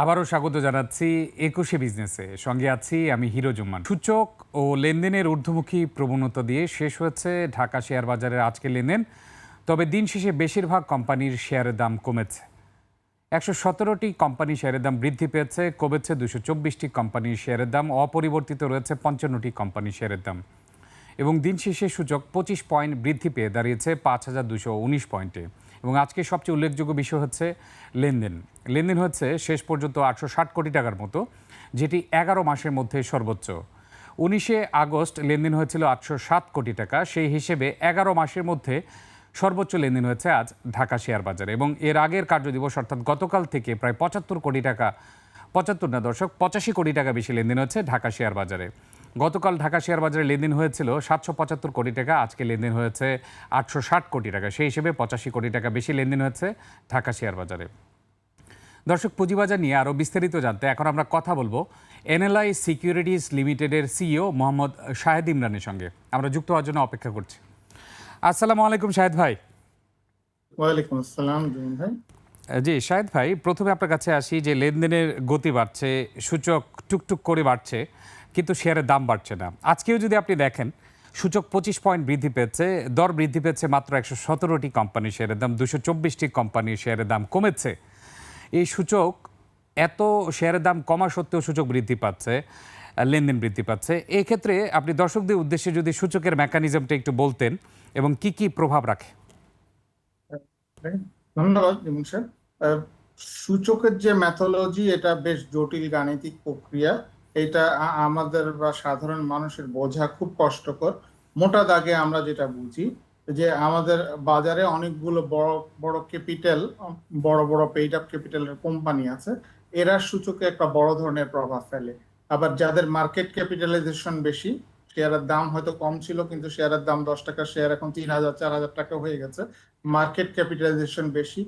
আবারও স্বাগত জানাচ্ছি একুশে বিজনেসে। সঙ্গে আছি আমি হিরো জুম্মান। সূচক ও লেনদেনের ঊর্ধ্বমুখী প্রবণতা দিয়ে শেষ হয়েছে ঢাকা শেয়ার বাজারের আজকে লেনদেন। তবে দিন শেষে বেশিরভাগ কোম্পানির শেয়ারের দাম কমেছে। একশো সতেরোটি কোম্পানি শেয়ারের দাম বৃদ্ধি পেয়েছে, কমেছে দুশো চব্বিশটি কোম্পানির শেয়ারের দাম, অপরিবর্তিত রয়েছে পঞ্চান্নটি কোম্পানির শেয়ারের দাম। এবং দিন শেষে সূচক পঁচিশ পয়েন্ট বৃদ্ধি পেয়ে দাঁড়িয়েছে পাঁচ হাজার দুশো উনিশ পয়েন্টে। এবং আজকে সবচেয়ে উল্লেখযোগ্য বিষয় হচ্ছে লেনদেন। লেনদেন হচ্ছে শেষ পর্যন্ত আটশো ষাট কোটি টাকার মতো, যেটি এগারো মাসের মধ্যে সর্বোচ্চ। উনিশে আগস্ট লেনদেন হয়েছিল আটশো সাত কোটি টাকা, সেই হিসেবে এগারো মাসের মধ্যে সর্বোচ্চ লেনদেন হয়েছে আজ ঢাকা শেয়ার বাজারে এবং এর আগের কার্যদিবস অর্থাৎ গতকাল থেকে প্রায় পঁচাত্তর কোটি টাকা, পঁচাত্তর না দর্শক, পঁচাশি কোটি টাকা বেশি লেনদেন হচ্ছে ঢাকা শেয়ার বাজারে। গতকাল ঢাকা শেয়ার বাজারে লেনদেন হয়েছিল সাতশো পঁচাত্তর কোটি টাকা আজকে লেনদেন হয়েছে আটশো ষাট কোটি টাকা। সেই হিসেবে পঁচাশি কোটি টাকা বেশি লেনদেন হচ্ছে ঢাকা শেয়ার বাজারে। দর্শক পুঁজিবাজার নিয়ে আরও বিস্তারিত জানতে এখন আমরা কথা বলব এনএলআই সিকিউরিটিজ লিমিটেডের সিইও মোহাম্মদ শাহেদ ইমরানের সঙ্গে। আমরা যুক্ত হওয়ার জন্য অপেক্ষা করছি। আসসালামু আলাইকুম শাহেদ ভাই। ওয়ালাইকুম আসসালাম ভাই। জি শাহেদ ভাই প্রথমে আপনার কাছে আসি যে লেনদেনের গতি বাড়ছে সূচক টুকটুক করে বাড়ছে। কিন্তু শেয়ারের দাম বাড়ছে না। আজকেও যদি আপনি দেখেন, সূচক পঁচিশ পয়েন্ট বৃদ্ধি পেয়েছে, দর বৃদ্ধি পেয়েছে মাত্র একশো সতেরোটি কোম্পানির শেয়ারের দাম, দুশো চব্বিশটি কোম্পানির শেয়ারের দাম কমেছে। এই সূচক এত শেয়ারের দাম কমা সত্ত্বেও সূচক বৃদ্ধি পাচ্ছে, লেনদেন বৃদ্ধি পাচ্ছে। ক্ষেত্রে আপনি দর্শকদের উদ্দেশ্যে যদি সূচকের মেকানিজমটা একটু বলতেন এবং কি কি প্রভাব রাখে? ধন্যবাদ জুমিন স্যার। সূচকের যে ম্যাথোলজি এটা বেশ জটিল গাণিতিক প্রক্রিয়া। এটা আমাদের বা সাধারণ মানুষের বোঝা খুব কষ্টকর। মোটা দাগে আমরা যেটা বুঝি, যে আমাদের বাজারে অনেকগুলো বড় বড় ক্যাপিটাল, বড় বড় পেইড আপ ক্যাপিটালের কোম্পানি আছে, এরা সূচকে একটা বড় ধরনের প্রভাব ফেলে। আবার যাদের মার্কেট ক্যাপিটালাইজেশন বেশি, শেয়ারের দাম হয়তো কম ছিল, কিন্তু শেয়ারের দাম দশ টাকা শেয়ার এখন তিন হাজার, চার হাজার টাকা হয়ে গেছে। মার্কেট ক্যাপিটালাইজেশন বেশি।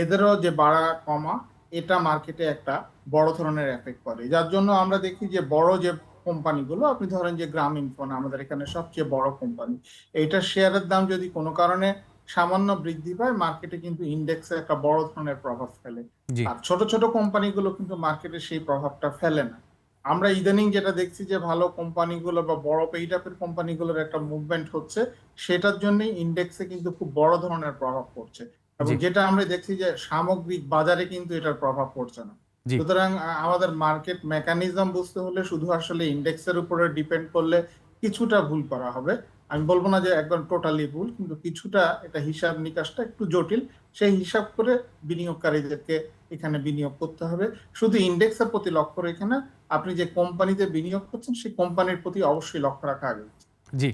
এদেরও যে বাড়া কমা এটা মার্কেটে একটা বড় ধরনের এফেক্ট করে। যার জন্য আমরা দেখি যে বড় যে কোম্পানিগুলো আপনি ধরেন যে গ্রামীণ ফোন আমাদের এখানে সবচেয়ে বড় কোম্পানি এইটা শেয়ারের দাম যদি কোনো কারণে সামান্য বৃদ্ধি পায় মার্কেটে কিন্তু ইন্ডেক্সে একটা বড় ধরনের প্রভাব ফেলে। আর ছোট ছোট কোম্পানিগুলো কিন্তু মার্কেটে সেই প্রভাবটা ফেলে না। আমরা ইদানিং যেটা দেখছি যে ভালো কোম্পানিগুলো বা বড় পেইড আপের কোম্পানিগুলোর একটা মুভমেন্ট হচ্ছে সেটার জন্যই ইন্ডেক্সে কিন্তু খুব বড় ধরনের প্রভাব পড়ছে। এবং যেটা আমরা দেখছি যে সামগ্রিক বাজারে কিন্তু এটার প্রভাব পড়ছে না। সুতরাং আমাদের মার্কেট মেকানিজম বুঝতে হলে শুধু আসলে ইন্ডেক্সের উপরে ডিপেন্ড করলে কিছুটা ভুল করা হবে। আমি বলব না যে একদম টোটালি ভুল কিন্তু কিছুটা এটা হিসাব নিকাশটা একটু জটিল। সেই হিসাব করে বিনিয়োগকারীদেরকে এখানে বিনিয়োগ করতে হবে। শুধু ইন্ডেক্সের প্রতি লক্ষ্য রেখে না আপনি যে কোম্পানিতে বিনিয়োগ করছেন সেই কোম্পানির প্রতি অবশ্যই লক্ষ্য রাখা আগে। জি।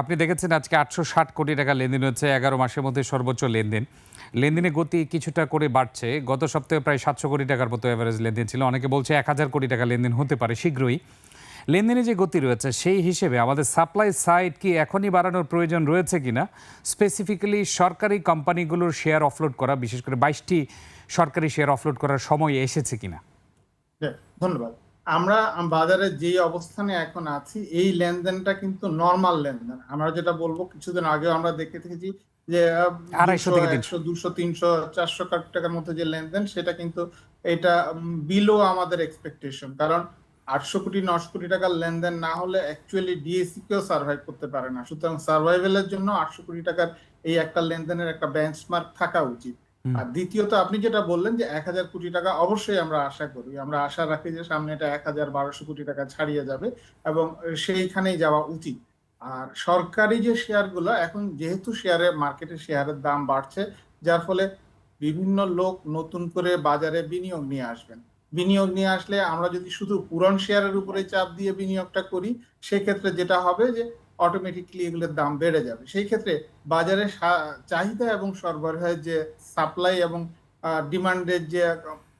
আপনি দেখেছেন আজকে আটশো ষাট কোটি টাকা লেনদেন হচ্ছে এগারো মাসের মধ্যে সর্বোচ্চ লেনদেন। লেনদেনের গতি কিছুটা করে বাড়ছে। গত সপ্তাহে প্রায় সাতশো কোটি টাকার মতো এভারেজ লেনদেন ছিল। অনেকে বলছে এক হাজার কোটি টাকা লেনদেন হতে পারে শীঘ্রই। লেনদেনে যে গতি রয়েছে সেই হিসেবে আমাদের সাপ্লাই সাইড কি এখনই বাড়ানোর প্রয়োজন রয়েছে কিনা? স্পেসিফিক্যালি সরকারি কোম্পানিগুলোর শেয়ার অফলোড করা বিশেষ করে বাইশটি সরকারি শেয়ার অফলোড করার সময় এসেছে কিনা? হ্যাঁ, ধন্যবাদ। আমরা বাজারে যে অবস্থানে এখন আছি এই লেনদেনটা কিন্তু নর্মাল লেনদেন আমরা যেটা বলব কিছুদিন আগে আমরা দেখে থেকেছি যে। একশো দুশো তিনশো চারশো কোটি টাকার মধ্যে যে লেনদেন সেটা কিন্তু এটা বিলো আমাদের এক্সপেকটেশন কারণ আটশো কোটি নশো কোটি টাকার লেনদেন না হলে অ্যাকচুয়ালি ডিএসসি কেও সার্ভাইভ করতে পারে না সুতরাং সার্ভাইভেলের জন্য আটশো কোটি টাকার এই একটা লেনদেনের একটা বেঞ্চমার্ক থাকা উচিত। আর দ্বিতীয়ত আপনি যেটা বললেন যে এক হাজার কোটি টাকা অবশ্যই আমরা আশা করি। আমরা আশা রাখি যে সামনে এটা এক হাজার বারোশো কোটি টাকা ছাড়িয়ে যাবে এবং সেইখানেই যাওয়া উচিত। আর সরকারি যে শেয়ারগুলো, এখন যেহেতু শেয়ারে, মার্কেটে শেয়ারের দাম বাড়ছে, যার ফলে বিভিন্ন লোক নতুন করে বাজারে বিনিয়োগ নিয়ে আসবেন। বিনিয়োগ নিয়ে আসলে আমরা যদি শুধু পুরন শেয়ারের উপরে চাপ দিয়ে বিনিয়োগটা করি, সেক্ষেত্রে যেটা হবে যে অটোমেটিকলি এগুলোর দাম বেড়ে যাবে। সেই ক্ষেত্রে বাজারে চাহিদা এবং সরবরাহের যে সাপ্লাই এবং ডিমান্ডের যে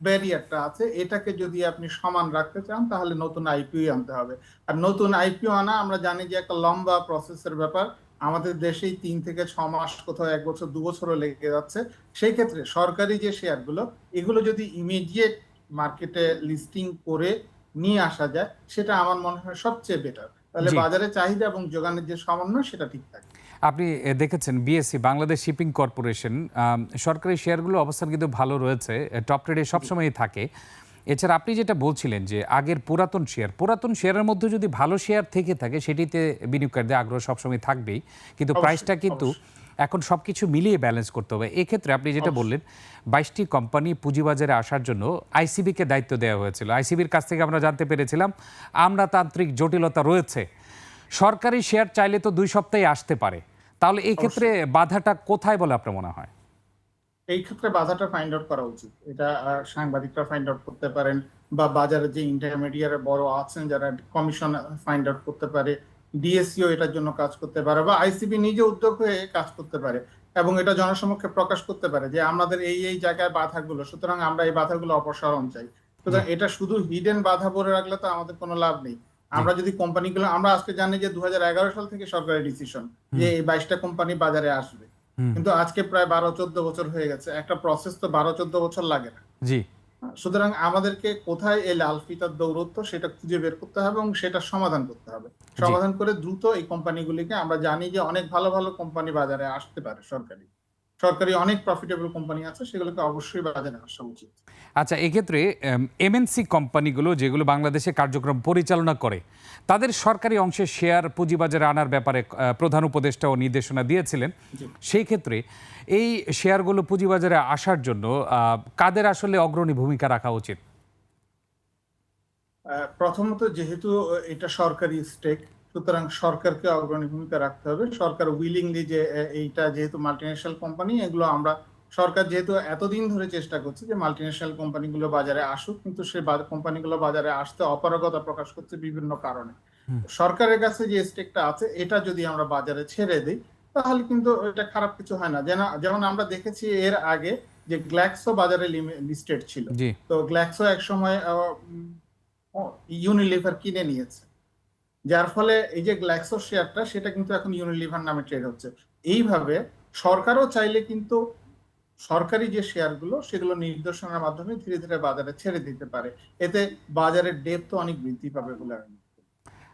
ব্যারিয়ারটা আছে, এটাকে যদি আপনি সমান রাখতে চান, তাহলে নতুন আইপিও আনতে হবে। আর নতুন আইপিও আনা, আমরা জানি যে একটা লম্বা প্রসেসের ব্যাপার। আমাদের দেশেই তিন থেকে ছ মাস, কোথাও এক বছর, দু বছরও লেগে যাচ্ছে। সেই ক্ষেত্রে সরকারি যে শেয়ারগুলো এগুলো যদি ইমিডিয়েট মার্কেটে লিস্টিং করে নিয়ে আসা যায়, সেটা আমার মনে হয় সবচেয়ে বেটার তাহলে বাজারে চাহিদা এবং যোগানের যে সমন্বয় সেটা ঠিক থাকে। আপনি দেখেছেন বিএসসি বাংলাদেশ শিপিং কর্পোরেশন সরকারি শেয়ারগুলো অবস্থান কিন্তু ভালো রয়েছে। টপ ট্রেডে সবসময়ই থাকে। এছাড়া আপনি যেটা বলছিলেন যে আগের পুরাতন শেয়ার পুরাতন শেয়ারের মধ্যে যদি ভালো শেয়ার থেকে থাকে সেটিতে বিনিয়োগকারীদের আগ্রহ সবসময় থাকবেই। কিন্তু প্রাইসটা কিন্তু এখন সব কিছু মিলিয়ে ব্যালেন্স করতে হবে। এক্ষেত্রে আপনি যেটা বললেন বাইশটি কোম্পানি পুঁজিবাজারে আসার জন্য আইসিবিকে দায়িত্ব দেওয়া হয়েছিল। আইসিবির কাছ থেকে আমরা জানতে পেরেছিলাম আমলাতান্ত্রিক জটিলতা রয়েছে। সরকারি শেয়ার চাইলে তো দুই সপ্তাহে আসতে পারে। তাহলে এই ক্ষেত্রে বাধাটা কোথায় বলে আপনার মনে হয়? এই ক্ষেত্রে বাধাটা ফাইন্ড আউট করা উচিত। এটা সাংবাদিকরা ফাইন্ড আউট করতে পারেন বা বাজারে যে ইন্টারমিডিয়ারে বড় আছেন যারা কমিশন ফাইন্ড আউট করতে পারে ডিএসসিও এটার জন্য কাজ করতে পারে বা আইসিবি নিজে উদ্যোগ হয়ে কাজ করতে পারে এবং এটা জনসমক্ষে প্রকাশ করতে পারে যে আমাদের এই এই জায়গায় বাধাগুলো সুতরাং আমরা এই বাধাগুলো অপসারণ চাই। সুতরাং এটা শুধু হিডেন বাধা বলে রাখলে তো আমাদের কোনো লাভ নেই। আমরা যদি কোম্পানিগুলো আমরা আজকে জানি যে দু হাজার এগারো সাল থেকে সরকারি ডিসিশন যে এই বাইশটা কোম্পানি বাজারে আসবে। কিন্তু আজকে প্রায় বারো চোদ্দ বছর হয়ে গেছে। একটা প্রসেস তো বারো চোদ্দ বছর লাগে না। জি। সুতরাং আমাদেরকে কোথায় এই লাল ফিতার দৌরত্ব সেটা খুঁজে বের করতে হবে এবং সেটা সমাধান করতে হবে। সমাধান করে দ্রুত এই কোম্পানিগুলিকে আমরা জানি যে অনেক ভালো ভালো কোম্পানি বাজারে আসতে পারে সরকারি। সরকারি অনেক প্রফিটেবল কোম্পানি আছে সেগুলোকে অবশ্যই বাজারে আসা উচিত। আচ্ছা এক্ষেত্রে এমএনসি কোম্পানিগুলো যেগুলো বাংলাদেশে কার্যক্রম পরিচালনা করে তাদের সরকারি অংশের শেয়ার পুঁজিবাজারে আনার ব্যাপারে প্রধান উপদেষ্টা ও নির্দেশনা দিয়েছিলেন। সেই ক্ষেত্রে এই শেয়ারগুলো পুঁজিবাজারে আসার জন্য কাদের আসলে অগ্রণী ভূমিকা রাখা উচিত? প্রথমত যেহেতু এটা সরকারি স্টেক সুতরাং সরকারকে অগ্রণী ভূমিকা রাখতে হবে। সরকার উইলিংলি যে এইটা যেহেতু মাল্টিনেশনাল কোম্পানি এগুলো আমরা সরকার যেহেতু এতদিন ধরে চেষ্টা করছে যে মাল্টিনেশনাল কোম্পানিগুলো বাজারে আসুক কিন্তু সেই কোম্পানিগুলো বাজারে আসতে অপারগতা প্রকাশ করছে বিভিন্ন কারণে। সরকারের কাছে যে স্টেকটা আছে এটা যদি আমরা বাজারে ছেড়ে দিই তাহলে কিন্তু এটা খারাপ কিছু হয় না। যেমন আমরা দেখেছি এর আগে যে গ্ল্যাক্সো বাজারে লিস্টেড ছিল। তো গ্ল্যাক্সো এক সময় ইউনিলিভার কিনে নিয়েছে। যার ফলে এই যে গ্ল্যাক্সো শেয়ারটা সেটা কিন্তু এখন ইউনিলিভার নামে ট্রেড হচ্ছে। এইভাবে সরকারও চাইলে কিন্তু সরকারি যে শেয়ারগুলো সেগুলো নির্দেশনার মাধ্যমে ধীরে ধীরে বাজারে ছেড়ে দিতে পারে। এতে বাজারের ডেপ তো অনেক বৃদ্ধি পাবে বলে আমি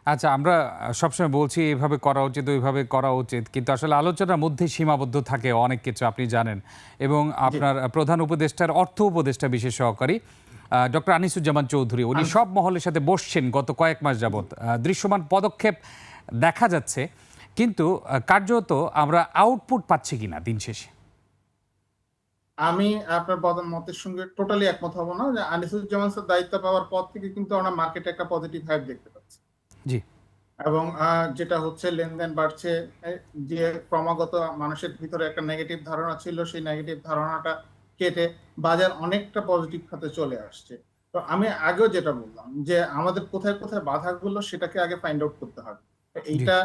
আচ্ছা আমরা সবসময় বলছি এইভাবে করা উচিত ওইভাবে করা উচিত। কিন্তু আসলে আলোচনার মধ্যে সীমাবদ্ধ থাকে অনেক কিছু আপনি জানেন। এবং আপনার প্রধান উপদেষ্টার অর্থ উপদেষ্টা বিশেষ সহকারী ডক্টর আনিসুজ্জামান চৌধুরী উনি সব মহলের সাথে বসছেন গত কয়েক মাস যাবৎ। দৃশ্যমান পদক্ষেপ দেখা যাচ্ছে কিন্তু কার্যত আমরা আউটপুট পাচ্ছি কিনা দিন শেষে? আমি আপনার বদন মতের সঙ্গে টোটালি একমত হব না যে আনিসুজ্জামান স্যার দায়িত্ব পাওয়ার পর থেকে কিন্তু আমরা মার্কেটে একটা পজিটিভ হাইপ দেখতে পাচ্ছি। জি। এবং যেটা হচ্ছে লেনদেন বাড়ছে যে ক্রমাগত মানুষের ভিতরে একটা নেগেটিভ ধারণা ছিল সেই নেগেটিভ ধারণাটা কেটে বাজার অনেকটা পজিটিভ খাতে চলে আসছে। তো আমি আগেও যেটা বললাম যে আমাদের কোথায় কোথায় বাধাগুলো সেটাকে আগে ফাইন্ড আউট করতে হবে। এইটা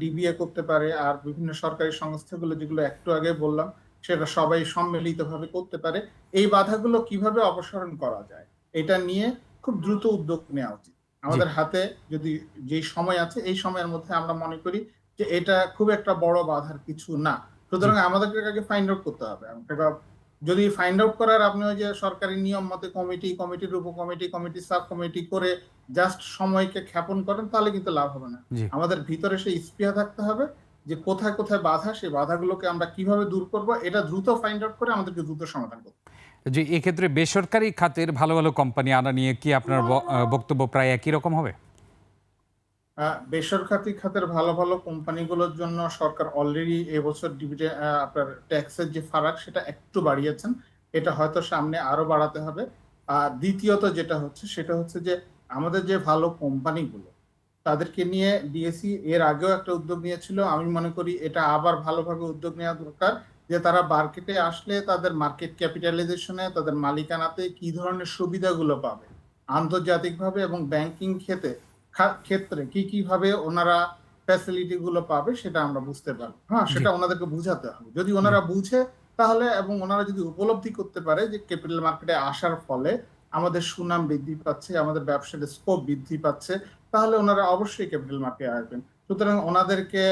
ডিবিএ করতে পারে আর বিভিন্ন সরকারি সংস্থাগুলো যেগুলো একটু আগে বললাম সেটা সবাই সম্মিলিতভাবে করতে পারে। এই বাধাগুলো কীভাবে অপসারণ করা যায় এটা নিয়ে খুব দ্রুত উদ্যোগ নেওয়া উচিত। আমাদের হাতে যদি যে সময় আছে এই সময়ের মধ্যে আমরা মনে করি যে এটা খুব একটা বড় বাধার কিছু না। সুতরাং আমাদেরকে আগে ফাইন্ড আউট করতে হবে। আমরা যদি ফাইন্ড আউট করার আপনি ওই যে সরকারি নিয়ম মতে কমিটি কমিটির উপ কমিটি কমিটি সাব কমিটি করে জাস্ট সময়কে খ্যাপন করেন তাহলে কিন্তু লাভ হবে না। আমাদের ভিতরে সেই স্পৃহা থাকতে হবে যে কোথায় কোথায় বাধা সেই বাধাগুলোকে আমরা কীভাবে দূর করব এটা দ্রুত ফাইন্ড আউট করে আমাদেরকে দ্রুত সমাধান করতে যে এক্ষেত্রে বেসরকারি খাতের ভালো ভালো কোম্পানি আনা নিয়ে কি আপনার বক্তব্য প্রায় একই রকম হবে? বেসরকারি খাতের ভালো ভালো কোম্পানিগুলোর জন্য সরকার অলরেডি এবছর ডিভিডেন্ড আপনার ট্যাক্সের যে ফারাক সেটা একটু বাড়িয়েছেন। এটা হয়তো সামনে আরও বাড়াতে হবে। আর দ্বিতীয়ত যেটা হচ্ছে, সেটা হচ্ছে যে আমাদের যে ভালো কোম্পানিগুলো, তাদেরকে নিয়ে ডিএসি এর আগেও একটা উদ্যোগ নিয়েছিল। আমি মনে করি এটা আবার ভালোভাবে উদ্যোগ নেওয়া দরকার যে তারা মার্কেটে আসলে তাদের মার্কেট ক্যাপিটালাইজেশনে তাদের মালিকানাতে কি ধরনের সুবিধাগুলো পাবে। আন্তর্জাতিকভাবে এবং ব্যাংকিং ক্ষেত্রে ক্ষেত্রে কি কীভাবে ওনারা ফ্যাসিলিটি গুলো পাবে সেটা আমরা বুঝতে পারব। হ্যাঁ সেটা ওনাদেরকে বুঝাতে হবে। যদি ওনারা বুঝে তাহলে এবং ওনারা যদি উপলব্ধি করতে পারে যে ক্যাপিটাল মার্কেটে আসার ফলে আমাদের সুনাম বৃদ্ধি পাচ্ছে আমাদের ব্যবসার স্কোপ বৃদ্ধি পাচ্ছে তাহলে ওনারা অবশ্যই ক্যাপিটাল মার্কেটে আসবেন। সুতরাং ওনাদেরকে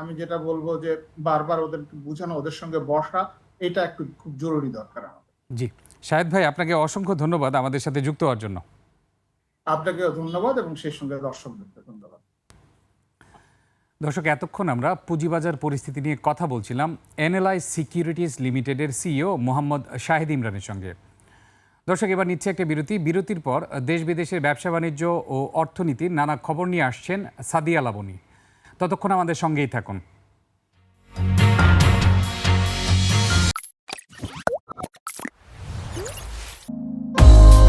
আমি যেটা বলব যে বারবার ওদেরকে বুঝানো ওদের সঙ্গে বসা এটা একটু খুব জরুরি দরকার আমাদের। জি। শাহেদ ভাই আপনাকে অসংখ্য ধন্যবাদ আমাদের সাথে যুক্ত হওয়ার জন্য। আপনাকেও ধন্যবাদ এবং সেই সঙ্গে দর্শকদেরকে ধন্যবাদ। দর্শক, এতক্ষণ আমরা পুঁজিবাজার পরিস্থিতি নিয়ে কথা বলছিলাম এনএলআই সিকিউরিটিজ লিমিটেডের সিইও মোহাম্মদ শাহিদ ইমরানের সঙ্গে। দর্শক, এবার নিচ্ছে একটা বিরতি। বিরতির পর দেশ বিদেশের ব্যবসা বাণিজ্য ও অর্থনীতির নানা খবর নিয়ে আসছেন সাদিয়া লাবণী ততক্ষণ আমাদের সঙ্গেই থাকুন।